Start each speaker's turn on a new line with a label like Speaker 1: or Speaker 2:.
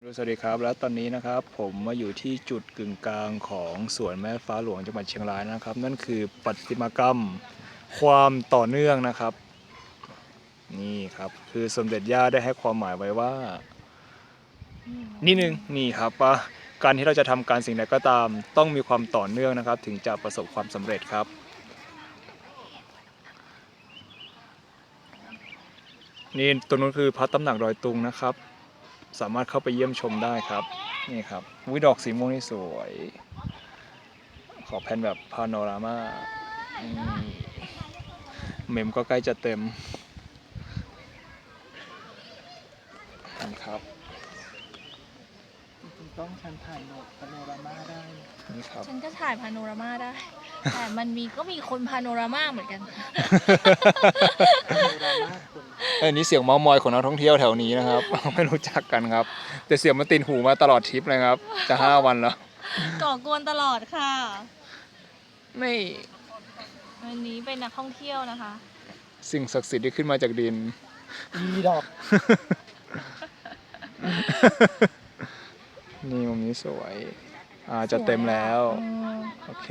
Speaker 1: สวัสดีครับ และตอนนี้นะครับผมมาอยู่ที่จุดกึ่งกลางของสวนแม่ฟ้าหลวงจังหวัดเชียงรายนะครับ นั่นคือประติมากรรมความต่อเนื่องนะครับ นี่ครับคือสมเด็จย่าได้ให้ความหมายไว้ว่า นี่หนึ่งนี่ครับว่าการที่เราจะทำการสิ่งใดก็ตาม ต้องมีความต่อเนื่องนะครับ ถึงจะประสบความสำเร็จครับ นี่ตรงนู้นคือพระตำหนักดอยตุงนะครับ สามารถเข้าไปเยี่ยมชมได้ครับ นี่ครับวิดอกสีม่วงนี่สวย ขอแพนแบบพาโนรามานี่เมมก็ใกล้จะเต็มนี่ครับ
Speaker 2: จริงๆต้องฉันถ่ายโนพาโนรามาได้
Speaker 1: นี่ครับ
Speaker 3: ฉันก็ถ่ายพาโนรามาได้ แต่มันมีก็มีคนพาโนรามาเหมือนกัน
Speaker 2: พาโนรามาคน
Speaker 1: เอันนี้เสียงเมามอยของนักท่องเที่ยวแถวนี้นะครับ ไม่รู้จักกันครับ แต่เสียงมันติดหูมาตลอดทริปเลยครับ จะห้าวันแล้ว
Speaker 3: ก่อกวนตลอดค่ะ
Speaker 1: นี่
Speaker 3: วันนี้เป็นนักท่องเที่ยวนะคะ
Speaker 1: สิ่งศักดิ์สิทธิ์ที่ขึ้นมาจากดิน
Speaker 2: อีดอก
Speaker 1: นี่มุมนี้สวยอ่าจะเต็มแล้ว
Speaker 3: อืม
Speaker 1: โอเค